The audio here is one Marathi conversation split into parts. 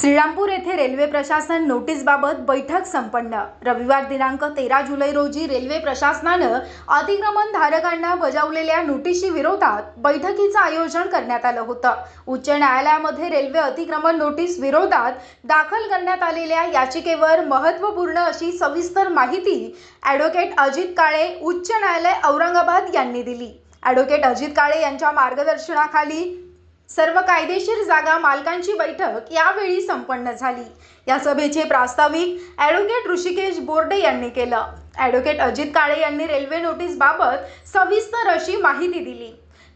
श्रीरामपूर येथे रेल्वे प्रशासन नोटीसबाबत बैठक संपन्न. रविवार दिनांक तेरा जुलै रोजी रेल्वे प्रशासनानं अतिक्रमण धारकांना बजावलेल्या नोटीशी विरोधात बैठकीचं आयोजन करण्यात आलं होतं. उच्च न्यायालयामध्ये रेल्वे अतिक्रमण नोटीस विरोधात दाखल करण्यात आलेल्या याचिकेवर महत्त्वपूर्ण अशी सविस्तर माहिती ॲडव्होकेट अजित काळे उच्च न्यायालय औरंगाबाद यांनी दिली. ॲडव्होकेट अजित काळे यांच्या मार्गदर्शनाखाली सर्व कायदेशीर जागा मालकांची बैठक यावेळी संपन्न झाली. या सभेचे प्रास्ताविक ॲडव्होकेट ऋषिकेश बोर्डे यांनी केलं. ॲडव्होकेट अजित काळे यांनी रेल्वे नोटीसबाबत सविस्तर अशी माहिती दिली.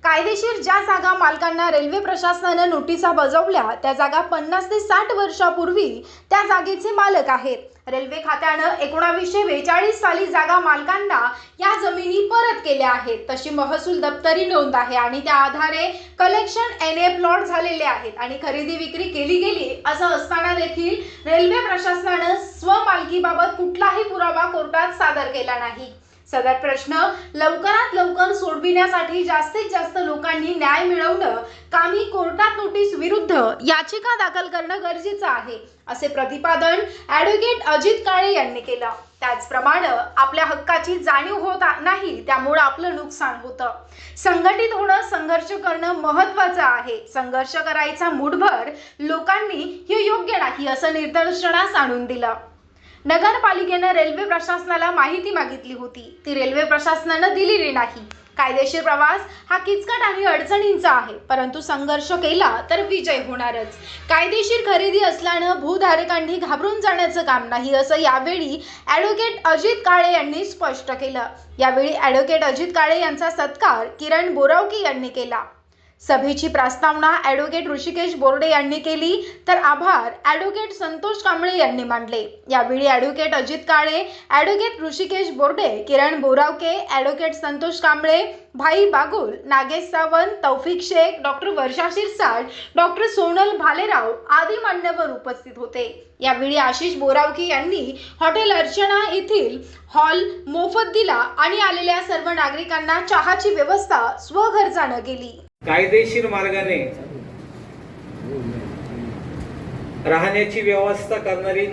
कायदेशीर ज्या जागा मालकांना रेल्वे प्रशासनानं नोटिसा बजावल्या त्या जागा पन्नास ते साठ वर्षापूर्वी त्या जागेचे मालक आहेत. रेल्वे खात्यानं एकोणावीसशे बेचाळीस साली जागा मालकांना या जमिनी परत केल्या आहेत. तशी महसूल दप्तरी नोंद आहे आणि त्या आधारे कलेक्शन एन ए प्लॉट झालेले आहेत आणि खरेदी विक्री केली गेली असं असताना देखील रेल्वे प्रशासनानं स्वमालकीबाबत कुठलाही पुरावा कोर्टात सादर केला नाही. सदर प्रश्न लवकरात लवकर सोडविण्यासाठी जास्तीत जास्त लोकांनी न्याय मिळवणं कामी कोर्टात नोटीस विरुद्ध याचिका दाखल करणं गरजेचं आहे असे प्रतिपादन ॲडव्होकेट अजित काळे यांनी केलं. त्याचप्रमाणे आपल्या हक्काची जाणीव होत नाही त्यामुळे आपलं नुकसान होतं. संघटित होणं संघर्ष करणं महत्वाचं आहे. संघर्ष करायचा मूठभर लोकांनी हे योग्य नाही असं निदर्शनास आणून दिलं. नगरपालिकेनं रेल्वे प्रशासनाला माहिती मागितली होती. ती रेल्वे प्रशासनानं दिलेली नाही. कायदेशीर प्रवास हा किचकट आणि अडचणींचा आहे. परंतु संघर्ष केला तर विजय होणारच. कायदेशीर खरेदी असल्यानं भूधारकांनी घाबरून जाण्याचं काम नाही असं यावेळी ॲडव्होकेट अजित काळे यांनी स्पष्ट केलं. यावेळी ॲडव्होकेट अजित काळे यांचा सत्कार किरण बोरावकी यांनी केला. सभेची प्रस्तावना ॲडव्होकेट ऋषिकेश बोर्डे यांनी केली. तर आभार ॲडव्होकेट संतोष कांबळे यांनी मांडले यावेळी advocate Ajit Kale advocate Rishikesh Borde Kiran Boravake advocate Santosh Kambale भाई बागुल नागेश सावंत तौफिक शेख डॉक्टर वर्षा शिरसाट डॉक्टर सोनल भालेराव आदी मान्यवर उपस्थित होते. यावेळी आशिष बोरावके यांनी हॉटेल अर्चना येथील हॉल मोफत दिला आणि आलेल्या सर्व नागरिकांना चहाची व्यवस्था स्वखर्चानं केली कायदेशीर मार्गाने राहण्याची व्यवस्था करणारी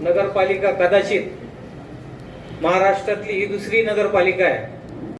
नगरपालिका कदाचित महाराष्ट्रातली ही दुसरी नगरपालिका आहे.